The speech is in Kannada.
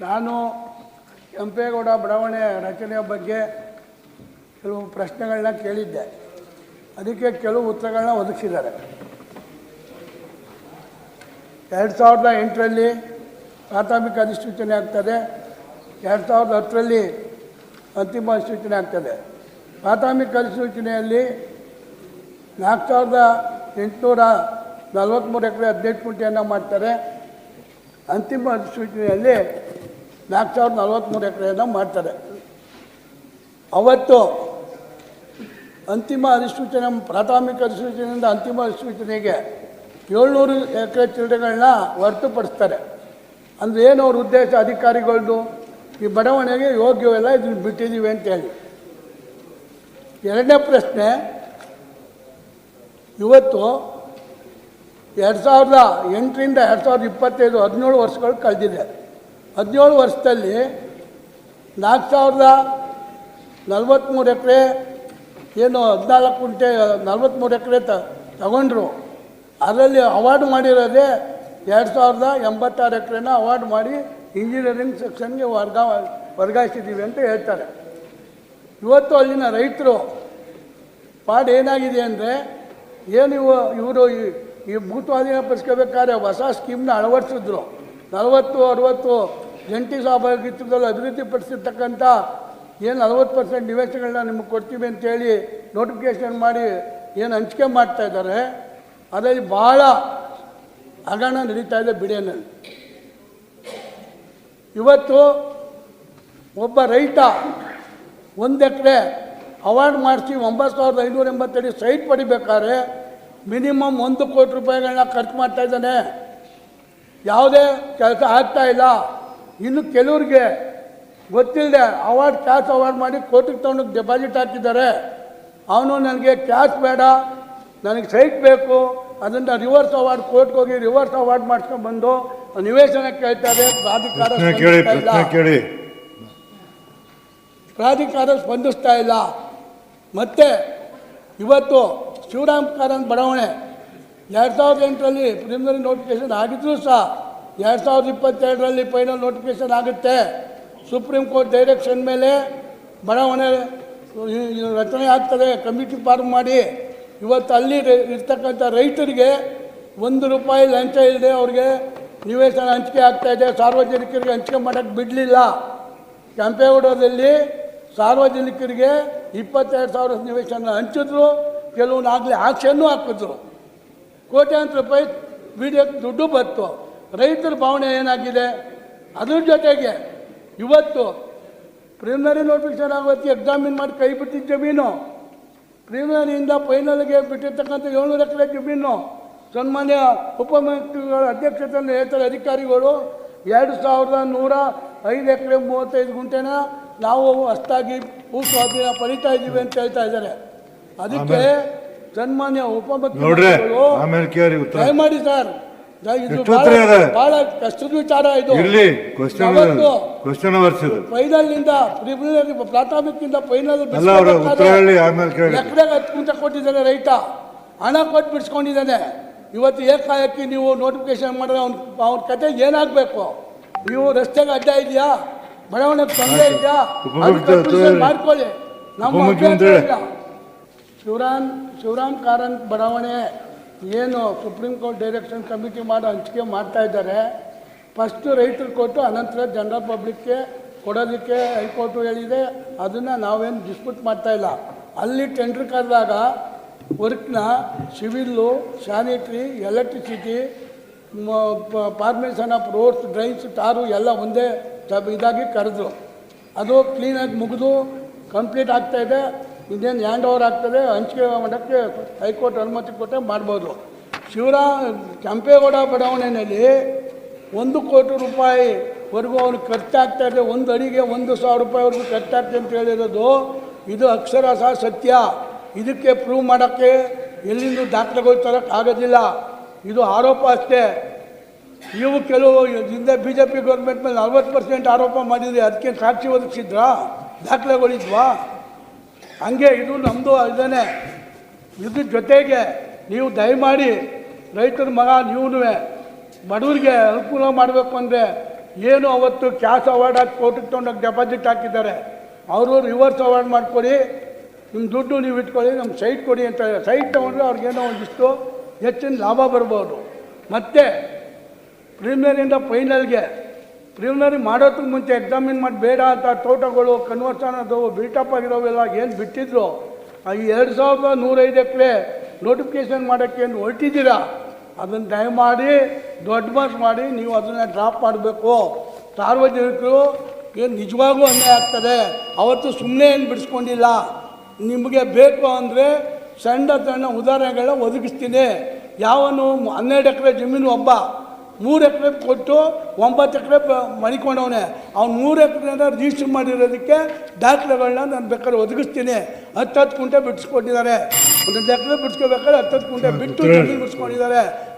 ನಾನು ಕೆಂಪೇಗೌಡ ಬಡಾವಣೆ ರಚನೆಯ ಬಗ್ಗೆ ಕೆಲವು ಪ್ರಶ್ನೆಗಳನ್ನ ಕೇಳಿದ್ದೆ. ಅದಕ್ಕೆ ಕೆಲವು ಉತ್ತರಗಳನ್ನ ಒದಗಿಸಿದ್ದಾರೆ. ಎರಡು ಸಾವಿರದ ಎಂಟರಲ್ಲಿ ಪ್ರಾಥಮಿಕ ಅಧಿಸೂಚನೆ ಆಗ್ತದೆ. ಎರಡು ಸಾವಿರದ ಹತ್ತರಲ್ಲಿ ಅಂತಿಮ ಅಧಿಸೂಚನೆ ಆಗ್ತದೆ. ಪ್ರಾಥಮಿಕ ಅಧಿಸೂಚನೆಯಲ್ಲಿ ನಾಲ್ಕು ಸಾವಿರದ ಎಂಟುನೂರ ನಲ್ವತ್ತ್ಮೂರು ಎಕರೆ ಹದಿನೆಂಟು ಮಾಡ್ತಾರೆ. ಅಂತಿಮ ಅಧಿಸೂಚನೆಯಲ್ಲಿ ನಾಲ್ಕು ಸಾವಿರದ ನಲ್ವತ್ತ್ಮೂರು ಎಕರೆಯನ್ನು ಮಾಡ್ತಾರೆ. ಅವತ್ತು ಅಂತಿಮ ಅಧಿಸೂಚನೆ, ಪ್ರಾಥಮಿಕ ಅಧಿಸೂಚನೆಯಿಂದ ಅಂತಿಮ ಅಧಿಸೂಚನೆಗೆ ಏಳ್ನೂರು ಎಕರೆ ಚಿಲ್ಲರೆಗಳನ್ನ ಹೊರತುಪಡಿಸ್ತಾರೆ. ಅಂದರೆ ಏನು ಅವ್ರ ಉದ್ದೇಶ? ಅಧಿಕಾರಿಗಳದ್ದು ಈ ಬಡಾವಣೆಗೆ ಯೋಗ್ಯವೆಲ್ಲ, ಇದನ್ನು ಬಿಟ್ಟಿದ್ದೀವಿ ಅಂತೇಳಿ. ಎರಡನೇ ಪ್ರಶ್ನೆ, ಇವತ್ತು ಎರಡು ಸಾವಿರದ ಎಂಟರಿಂದ ಎರಡು ಸಾವಿರದ ಇಪ್ಪತ್ತೈದು ಹದಿನೇಳು ವರ್ಷಗಳು ಕಳೆದಿದೆ. ಹದಿನೇಳು ವರ್ಷದಲ್ಲಿ ನಾಲ್ಕು ಸಾವಿರದ ನಲ್ವತ್ತ್ಮೂರು ಎಕರೆ ಏನು ಹದಿನಾಲ್ಕು ಕುಂಟೆ ನಲ್ವತ್ತ್ಮೂರು ಎಕರೆ ತ, ತಗೊಂಡ್ರು. ಅದರಲ್ಲಿ ಅವಾರ್ಡ್ ಮಾಡಿರೋದೇ ಎರಡು ಸಾವಿರದ ಎಂಬತ್ತಾರು ಎಕರೆನ ಅವಾರ್ಡ್ ಮಾಡಿ ಇಂಜಿನಿಯರಿಂಗ್ ಸೆಕ್ಷನ್ಗೆ ವರ್ಗ ವರ್ಗಾಯಿಸಿದ್ದೀವಿ ಅಂತ ಹೇಳ್ತಾರೆ. ಇವತ್ತು ಅಲ್ಲಿನ ರೈತರು ಪಾಡು ಏನಾಗಿದೆ ಅಂದರೆ ಏನು ಇವ, ಇವರು ಈ ಈ ಭೂಸ್ವಾಧೀನ ಪಡಿಸ್ಕೋಬೇಕಾದ್ರೆ ಹೊಸ ಸ್ಕೀಮ್ನ ಅಳವಡಿಸಿದ್ರು. ನಲವತ್ತು, ಅರುವತ್ತು ಜಂಟಿ ಸಹಭಾಗಿತ್ವದಲ್ಲಿ ಅಭಿವೃದ್ಧಿಪಡಿಸಿರ್ತಕ್ಕಂಥ ಏನು ನಲವತ್ತು ಪರ್ಸೆಂಟ್ ನಿವೇಶಗಳನ್ನ ನಿಮಗೆ ಕೊಡ್ತೀವಿ ಅಂತೇಳಿ ನೋಟಿಫಿಕೇಷನ್ ಮಾಡಿ ಏನು ಹಂಚಿಕೆ ಮಾಡ್ತಾ ಇದ್ದಾರೆ, ಅದರಲ್ಲಿ ಭಾಳ ಹಗರಣ ನಡೀತಾ ಇದೆ ಬಿಡಿಯಲ್ಲಿ. ಇವತ್ತು ಒಬ್ಬ ರೈತ ಒಂದು ಎಕರೆ ಅವಾರ್ಡ್ ಮಾಡಿಸಿ ಒಂಬತ್ತು ಸಾವಿರದ ಐನೂರ ಎಂಬತ್ತಡಿ ಸೈಟ್ ಪಡಿಬೇಕಾದ್ರೆ ಮಿನಿಮಮ್ ಒಂದು ಕೋಟಿ ರೂಪಾಯಿಗಳನ್ನ ಖರ್ಚು ಮಾಡ್ತಾ ಇದ್ದಾನೆ. ಯಾವುದೇ ಕೆಲಸ ಆಗ್ತಾ ಇಲ್ಲ. ಇನ್ನು ಕೆಲವ್ರಿಗೆ ಗೊತ್ತಿಲ್ಲದೆ ಅವಾರ್ಡ್ ಕ್ಯಾಶ್ ಅವಾರ್ಡ್ ಮಾಡಿ ಕೋಟಿಗೆ ತೊಗೊಂಡು ಡೆಪಾಸಿಟ್ ಹಾಕಿದ್ದಾರೆ. ಅವನು ನನಗೆ ಕ್ಯಾಶ್ ಬೇಡ ನನಗೆ ಸೈಟ್ ಬೇಕು ಅದನ್ನು ರಿವರ್ಸ್ ಅವಾರ್ಡ್ ಕೋರ್ಟ್ಗೆ ಹೋಗಿ ರಿವರ್ಸ್ ಅವಾರ್ಡ್ ಮಾಡ್ಸ್ಕೊಂಡು ಬಂದು ನಿವೇಶನ ಕೇಳ್ತಾರೆ ಪ್ರಾಧಿಕಾರ ಪ್ರಾಧಿಕಾರ ಸ್ಪಂದಿಸ್ತಾ ಇಲ್ಲ. ಮತ್ತು ಇವತ್ತು ಶಿವರಾಮ್ ಕಾರಂತ್ ಬಡಾವಣೆ ಎರಡು ಸಾವಿರದ ಎಂಟರಲ್ಲಿ ಪ್ರಿಲಿಮಿನರಿ ನೋಟಿಫಿಕೇಷನ್ ಆಗಿದ್ರು ಸಹ ಎರಡು ಸಾವಿರದ ಇಪ್ಪತ್ತೆರಡರಲ್ಲಿ ಫೈನಲ್ ನೋಟಿಫಿಕೇಷನ್ ಆಗುತ್ತೆ. ಸುಪ್ರೀಂ ಕೋರ್ಟ್ ಡೈರೆಕ್ಷನ್ ಮೇಲೆ ಬಡಾವಣೆ ರಚನೆ ಆಗ್ತದೆ. ಕಮಿಟಿ ಫಾರ್ಮ್ ಮಾಡಿ. ಇವತ್ತು ಅಲ್ಲಿ ಇರ್ತಕ್ಕಂಥ ರೈತರಿಗೆ ಒಂದು ರೂಪಾಯಿ ಲಂಚ ಇಲ್ಲದೆ ಅವ್ರಿಗೆ ನಿವೇಶನ ಹಂಚಿಕೆ ಆಗ್ತಾ ಇದೆ. ಸಾರ್ವಜನಿಕರಿಗೆ ಹಂಚಿಕೆ ಮಾಡೋಕ್ಕೆ ಬಿಡಲಿಲ್ಲ. ಕೆಂಪೇಗೌಡದಲ್ಲಿ ಸಾರ್ವಜನಿಕರಿಗೆ ಇಪ್ಪತ್ತೆರಡು ಸಾವಿರ ನಿವೇಶನ ಹಂಚಿದ್ರು. ಕೆಲವನ್ನಾಗಲೇ ಆಕ್ಷನ್ನು ಹಾಕಿದ್ರು. ಕೋಟ್ಯಾಂತರ ರೂಪಾಯಿ ವಿಡಿಯೋಕ್ಕೆ ದುಡ್ಡು ಬಂತು. ರೈತರ ಭಾವನೆ ಏನಾಗಿದೆ? ಅದ್ರ ಜೊತೆಗೆ ಇವತ್ತು ಪ್ರಿಲಿಮಿನರಿ ನೋಟಿಫಿಕೇಶನ್ ಆಗೋತಿ ಎಕ್ಸಾಮಿನ್ ಮಾಡಿ ಕೈ ಬಿಟ್ಟಿದ್ದ ಜಮೀನು ಪ್ರಿಲಿಮಿನರಿಯಿಂದ ಫೈನಲ್ಗೆ ಬಿಟ್ಟಿರ್ತಕ್ಕಂಥ ಏಳ್ನೂರು ಎಕರೆ ಜಮೀನು. ಸನ್ಮಾನ್ಯ ಉಪಮುಖ್ಯಗಳ ಅಧ್ಯಕ್ಷತೆಯಲ್ಲಿ ಹೇಳ್ತಾರೆ ಅಧಿಕಾರಿಗಳು, ಎರಡು ಸಾವಿರದ ನೂರ ಐದು ಎಕರೆ ಮೂವತ್ತೈದು ಗುಂಟೆನ ನಾವು ಅಷ್ಟಾಗಿ ಭೂ ಸ್ವಾಧೀನ ಪಡಿತಾ ಇದ್ದೀವಿ ಅಂತ ಹೇಳ್ತಾ ಇದ್ದಾರೆ. ಅದಕ್ಕೆ ಸನ್ಮಾನ್ಯ ನೋಡ್ರೆ ಉಪಮುಖ್ಯಮಂತ್ರಿಗಳು ದಯಮಾಡಿ ಸರ್ ಬಹಳ- ಕಷ್ಟದ ವಿಚಾರ ಇದು. ಫೈನಲ್ನಿಂದ ಪ್ರಿಲಿಮಿನರಿ ಪ್ರಾಥಮಿಕ ಫೈನಲ್ ಹತ್ತು ಕುಂಟ ಕೊಟ್ಟಿದ್ದಾನೆ ರೈತ. ಹಣ ಕೊಟ್ಟು ಬಿಡಿಸ್ಕೊಂಡಿದ್ದಾನೆ ಇವತ್ತು ಏಕಾಏಕಿ ನೀವು ನೋಟಿಫಿಕೇಶನ್ ಮಾಡಿದ್ರೆ ಅವ್ನ ಅವ್ನ ಕತೆ ಏನಾಗಬೇಕು? ನೀವು ರಸ್ತೆಗೆ ಅಡ್ಡ ಇದೆಯಾ ಬಡಾವಣೆಗೆ ತೊಂದರೆ ಇದೆಯಾ ಮಾಡ್ಕೊಳ್ಳಿ. ನಮ್ಮ. ಶಿವರಾಮ್ ಶಿವರಾಮ್ ಕಾರಂತ್ ಬಡಾವಣೆ ಏನು ಸುಪ್ರೀಂ ಕೋರ್ಟ್ ಡೈರೆಕ್ಷನ್ ಕಮಿಟಿ ಮಾಡಿ ಹಂಚಿಕೆ ಮಾಡ್ತಾ ಇದ್ದಾರೆ. ಫಸ್ಟು ರೈತರು ಕೊಟ್ಟು ಅನಂತರ ಜನರಲ್ ಪಬ್ಲಿಕ್ಗೆ ಕೊಡೋದಕ್ಕೆ ಹೈಕೋರ್ಟು ಹೇಳಿದೆ. ಅದನ್ನು ನಾವೇನು ಡಿಸ್ಪ್ಯೂಟ್ ಮಾಡ್ತಾ ಇಲ್ಲ. ಅಲ್ಲಿ ಟೆಂಡ್ರ್ ಕರೆದಾಗ ವರ್ಕ್ನ civil, sanitary, electricity formation of roads, drains, tar ಎಲ್ಲ ಒಂದೇ ಇದಾಗಿ ಕರೆದ್ರು. ಅದು ಕ್ಲೀನಾಗಿ ಮುಗಿದು ಕಂಪ್ಲೀಟ್ ಆಗ್ತಾ ಇದೆ ಇನ್ನೇನು ಹ್ಯಾಂಡ್ ಓವರ್ ಆಗ್ತದೆ, ಹಂಚಿಕೆ ಮಾಡೋಕ್ಕೆ ಹೈಕೋರ್ಟ್ ಅನುಮತಿ ಕೊಟ್ಟರೆ ಮಾಡ್ಬೋದು. ಶಿವರಾಮ್ ಕೆಂಪೇಗೌಡ ಬಡಾವಣೆಯಲ್ಲಿ ಒಂದು ಕೋಟಿ ರೂಪಾಯಿವರೆಗೂ ಅವ್ನಿಗೆ ಖರ್ಚಾಗ್ತಾ ಇದೆ, ಒಂದು ಅಡಿಗೆ ಒಂದು ಸಾವಿರ ರೂಪಾಯಿವರೆಗೂ ಖರ್ಚಾಗ್ತದೆ ಅಂತ ಹೇಳಿರೋದು, ಇದು ಅಕ್ಷರಶಃ ಸತ್ಯ. ಇದಕ್ಕೆ ಪ್ರೂವ್ ಮಾಡೋಕ್ಕೆ ಎಲ್ಲಿಂದ ದಾಖಲೆಗಳು ತರೋಕ್ಕೆ ಆಗೋದಿಲ್ಲ. ಇದು ಆರೋಪ ಅಷ್ಟೇ. ಇವು ಕೆಲವು ಹಿಂದೆ ಬಿ ಜೆ ಪಿ ಗೌರ್ಮೆಂಟ್ ಮೇಲೆ ನಲ್ವತ್ತು ಪರ್ಸೆಂಟ್ ಆರೋಪ ಮಾಡಿದ್ರಿ, ಅದಕ್ಕೆ ಸಾಕ್ಷಿ ಒದಗಿಸಿದ್ರಾ? ದಾಖಲೆಗಳಿದ್ವಾ? ಹಂಗೆ ಇದು ನಮ್ಮದು ಇದೇನೆ ಇದ್ರ ಜೊತೆಗೆ ನೀವು ದಯಮಾಡಿ ರೈತರ ಮಗ ನೀವೂ ಬಡವರಿಗೆ ಅನುಕೂಲ ಮಾಡಬೇಕು ಅಂದರೆ ಏನು ಅವತ್ತು ಕ್ಯಾಶ್ ಅವಾರ್ಡ್ ಹಾಕಿ ಕೋಟಿ ತೊಗೊಂಡೋಗಿ ಡೆಪಾಸಿಟ್ ಹಾಕಿದ್ದಾರೆ, ಅವರು ರಿವರ್ಸ್ ಅವಾರ್ಡ್ ಮಾಡಿಕೊಡಿ ನಿಮ್ಮ ದುಡ್ಡು ನೀವು ಇಟ್ಕೊಳ್ಳಿ ನಮ್ಮ ಸೈಟ್ ಕೊಡಿ ಅಂತ ಸೈಟ್ ತೊಗೊಂಡ್ರೆ ಅವ್ರಿಗೇನೋ ಒಂದಿಷ್ಟು ಹೆಚ್ಚಿನ ಲಾಭ ಬರ್ಬೋದು. ಮತ್ತು ಪ್ರೀಮಿಯರಿಂದ ಫೈನಲ್ಗೆ ಪ್ರಿಲಿಮಿನರಿ ಮಾಡೋದಕ್ಕೆ ಮುಂಚೆ ಎಕ್ಸಾಮಿನ್ ಮಾಡಿ, ಬೇಡ ಅಂತ ತೋಟಗಳು ಕನ್ವರ್ಷನ್ ಅದು ಬಿಲ್ಟಪ್ ಆಗಿರೋವೆಲ್ಲ ಏನು ಬಿಟ್ಟಿದ್ರು ಈ ಎರಡು ಸಾವಿರದ ನೂರೈದು ಎಕರೆ ನೋಟಿಫಿಕೇಶನ್ ಮಾಡೋಕ್ಕೆ ಏನು ಹೊರಟಿದ್ದೀರಾ? ಅದನ್ನು ದಯಮಾಡಿ, ದೊಡ್ಡ ಬಸ್ ಮಾಡಿ, ನೀವು ಅದನ್ನು ಡ್ರಾಪ್ ಮಾಡಬೇಕು. ಸಾರ್ವಜನಿಕರು ಏನು ನಿಜವಾಗೂ ಅನ್ಯಾಯ ಆಗ್ತದೆ. ಅವತ್ತು ಸುಮ್ಮನೆ ಏನು ಬಿಡಿಸ್ಕೊಂಡಿಲ್ಲ. ನಿಮಗೆ ಬೇಕು ಅಂದರೆ ಸಣ್ಣ ಸಣ್ಣ ಉದಾಹರಣೆಗಳನ್ನ ಒದಗಿಸ್ತೀನಿ. ಯಾವನು ಹನ್ನೆರಡು ಎಕರೆ ಜಮೀನು ಒಬ್ಬ ಮೂರು ಎಕರೆ ಕೊಟ್ಟು ಒಂಬತ್ತು ಎಕರೆ ಮಣಿಕೊಂಡವನೆ ಅವ್ನು ಮೂರು ಎಕರೆನ ರಿಜಿಸ್ಟರ್ ಮಾಡಿರೋದಕ್ಕೆ ದಾಖಲೆಗಳನ್ನ ನಾನು ಬೇಕಾದ್ರೆ ಒದಗಿಸ್ತೀನಿ. ಹತ್ತು ಹತ್ತು ಕುಂಟೆ ಬಿಡಿಸ್ಕೊಂಡಿದ್ದಾರೆ. ಒಂದೊಂದು ಎಕರೆ ಬಿಡಿಸ್ಕೋಬೇಕಾದ್ರೆ ಹತ್ತು ಹತ್ತು ಕುಂಟೆ ಬಿಟ್ಟು ಬಿಡಿಸ್ಕೊಂಡಿದ್ದಾರೆ.